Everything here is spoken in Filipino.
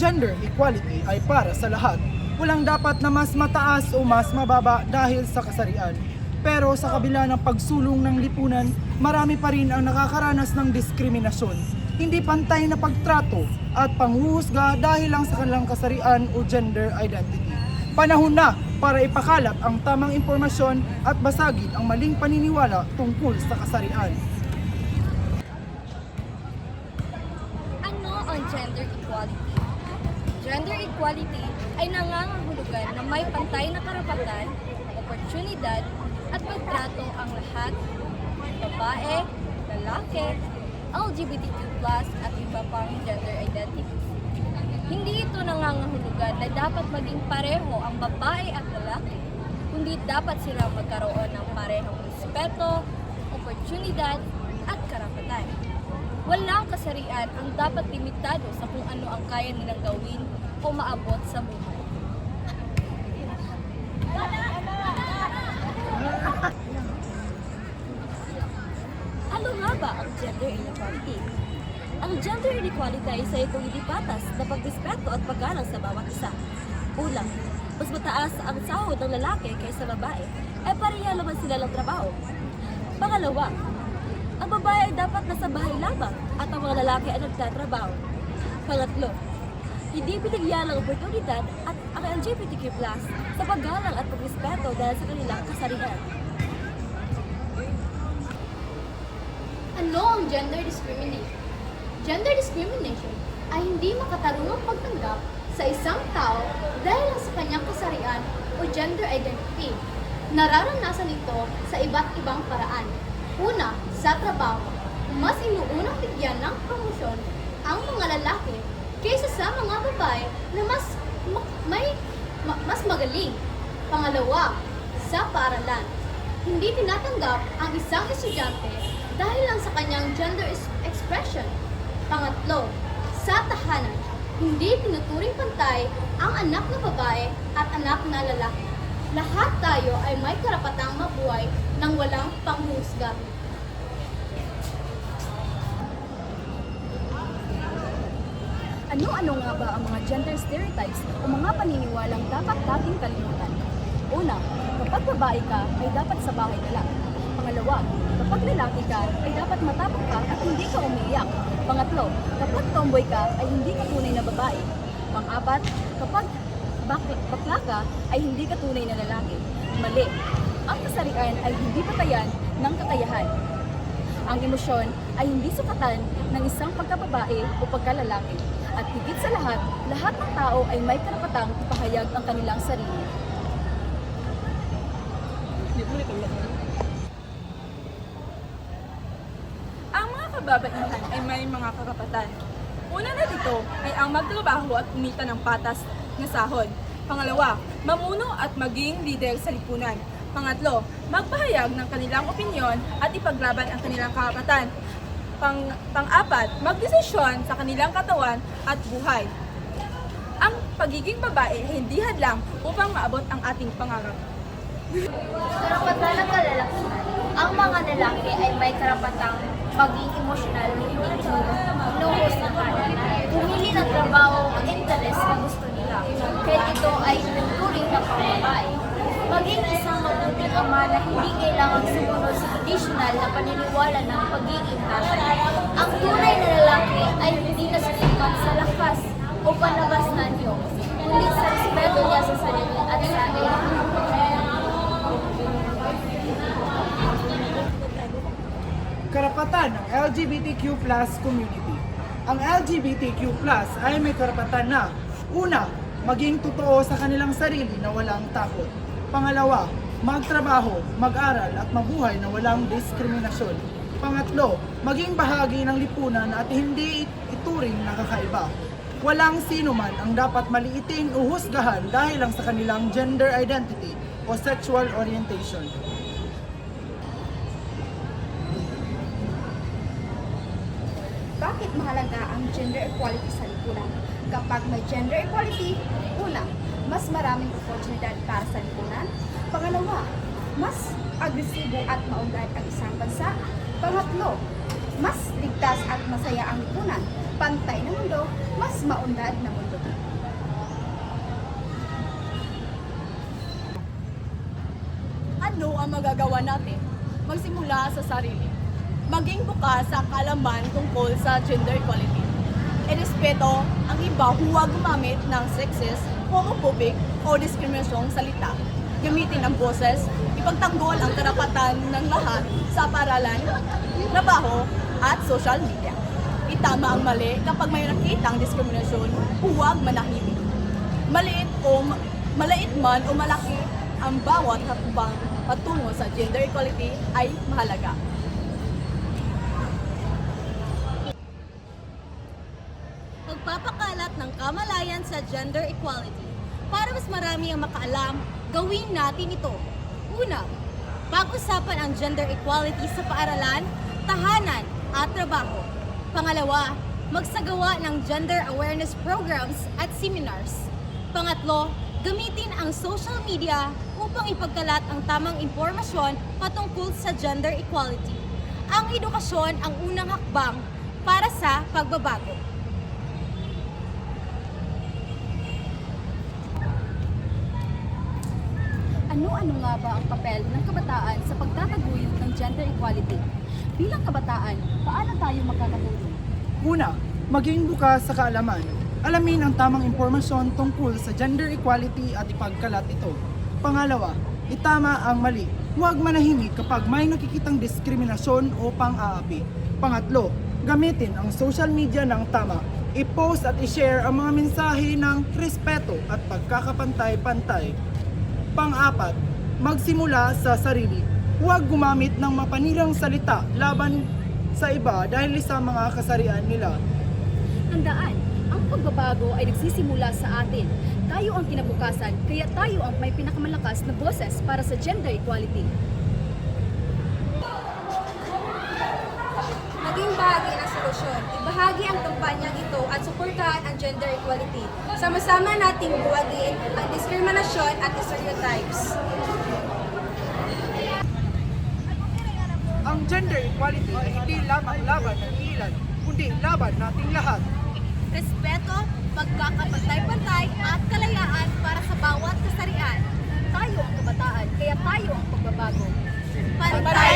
gender equality ay para sa lahat. Walang dapat na mas mataas o mas mababa dahil sa kasarian. Pero sa kabila ng pagsulong ng lipunan, marami pa rin ang nakakaranas ng diskriminasyon. Hindi pantay na pagtrato at panghuhusga dahil lang sa kanilang kasarian o gender identity. Panahon na para ipakalat ang tamang impormasyon at basagin ang maling paniniwala tungkol sa kasarian. Equality ay nangangahulugan na may pantay na karapatan, oportunidad, at pagtrato ang lahat, babae, lalaki, LGBTQ+, at iba pang gender identities. Hindi ito nangangahulugan na dapat maging pareho ang babae at lalaki, kundi dapat sila magkaroon ng parehong respeto, oportunidad, at karapatan. Walang kasarian ang dapat limitado sa kung ano ang kaya nilang gawin o maabot sa buhay. Ano nga ba ang gender inequality? Ang gender inequality ay isa itong hindi patas na pagdispeto at paggalang sa bawat isa. Ulang, mas mataas ang sahod ng lalaki kaysa babae, ay pareha naman sila ng trabaho. Pangalawa, ang babae ay dapat nasa bahay lamang at ang mga lalaki ay nagtatrabaho. Pangatlo, hindi binigyan ng oportunidad at ang LGBTQ+, sa paggalang at pagrespeto dahil sa kanilang kasarian. Ano ang gender discrimination? Gender discrimination ay hindi makatarungang pagtanggap sa isang tao dahil lang sa kanyang kasarian o gender identity. Nararanasan ito sa iba't ibang paraan. Una, sa trabaho. Mas inuunang bigyan ng promosyon ang mga lalaki kaysa sa mga babae na mas ma- may ma- mas magaling. Pangalawa, sa paaralan. Hindi tinatanggap ang isang estudyante dahil lang sa kanyang gender expression. Pangatlo, sa tahanan. Hindi tinuturing pantay ang anak na babae at anak na lalaki. Lahat tayo ay may karapatang mabuhay ng walang panghusga. Ano-ano nga ba ang mga gender stereotypes o mga paniniwalang dapat nating kalimutan? Una, kapag babae ka, ay dapat sa bahay ka lang. Pangalawa, kapag lalaki ka, ay dapat matapang ka at hindi ka umiiyak. Pangatlo, kapag tomboy ka, ay hindi ka tunay na babae. Pang-apat, kapag bak- bakla ka, ay hindi ka tunay na lalaki. Mali. Ang kasarian ay hindi patayan ng kakayahan. Ang emosyon ay hindi sukatan ng isang pagkababae o pagkalalaki. At higit sa lahat, lahat ng tao ay may karapatang ipahayag ang kanilang sarili. Ang mga kababaihan ay may mga karapatan. Una na dito ay ang magtrabaho at kumita ng patas na sahod. Pangalawa, mamuno at maging leader sa lipunan. Pangatlo, magpahayag ng kanilang opinyon at ipaglaban ang kanilang karapatan. Pang, pang-apat, magdesisyon sa kanilang katawan at buhay. Ang pagiging babae ay hindi hadlang upang maabot ang ating pangarap. Karapatan ng kalalakihan. Ang mga lalaki ay may karapatang maging emosyonal, hindi inuhos na kanan. Pumili ng trabaho o interest na gusto nila. Kaya ito ay turing na pambabae. Maging isang mabuting ama na hindi kailangang sumunod sa traditional na paniniwala ng pagiging tatay. Ang tunay na lalaki ay hindi nasusukat sa lakas o panabas na niyo, kundi sa respeto niya sa sarili at sa iyo. Karapatan ng LGBTQ plus community. Ang LGBTQ ay may karapatan na Una, maging totoo sa kanilang sarili na walang takot. Pangalawa, magtrabaho, mag-aral at mabuhay na walang diskriminasyon. Pangatlo, maging bahagi ng lipunan at hindi ituring na kakaiba. Walang sino man ang dapat maliitin o husgahan dahil lang sa kanilang gender identity o sexual orientation. bakit mahalaga ang gender equality sa lipunan. Kapag may gender equality, una, mas maraming oportunidad para sa lipunan. Pangalawa, mas agresibo at maunlad ang isang bansa. Pangatlo, mas ligtas at masaya ang lipunan. Pantay na mundo, mas maunlad na mundo. Ano ang magagawa natin? Magsimula sa sarili. Maging bukas sa kalaman tungkol sa gender equality. Irespeto ang iba huwag gumamit ng sexist, homophobic o diskriminasyong salita. Gamitin ang boses, ipagtanggol ang karapatan ng lahat sa paralan, trabaho at social media. Itama ang mali kapag may nakitang diskriminasyon, huwag manahimik. Maliit o ma- maliit man o malaki ang bawat hakbang patungo sa gender equality ay mahalaga. Pagpapakalat ng kamalayan sa gender equality. Para mas marami ang makaalam, gawin natin ito. Una, pag-usapan ang gender equality sa paaralan, tahanan at trabaho. Pangalawa, magsagawa ng gender awareness programs at seminars. Pangatlo, gamitin ang social media upang ipagkalat ang tamang impormasyon patungkol sa gender equality. Ang edukasyon ang unang hakbang para sa pagbabago. Ano-ano nga ba ang papel ng kabataan sa pagtataguyod ng gender equality? Bilang kabataan, paano tayo magkakatulong? Una, maging bukas sa kaalaman. Alamin ang tamang impormasyon tungkol sa gender equality at ipagkalat ito. Pangalawa, itama ang mali. Huwag manahimik kapag may nakikitang diskriminasyon o pang-aapi. Pangatlo, gamitin ang social media ng tama. I-post at i-share ang mga mensahe ng respeto at pagkakapantay-pantay. Pang-apat, magsimula sa sarili. Huwag gumamit ng mapanirang salita laban sa iba dahil sa mga kasarian nila. Tandaan, ang pagbabago ay nagsisimula sa atin. Tayo ang kinabukasan, kaya tayo ang may pinakamalakas na boses para sa gender equality. Maging bahagi ng solusyon. Ibahagi ang kampanyang ito at suportahan ang gender equality. Sama-sama nating buwagin ang diskriminasyon at stereotypes. Ang gender equality ay hindi lamang laban ng ilan, kundi laban nating lahat. respeto, pagkakapantay-pantay at kalayaan para sa bawat kasarian. Tayo ang kabataan, kaya tayo ang pagbabago. Pantay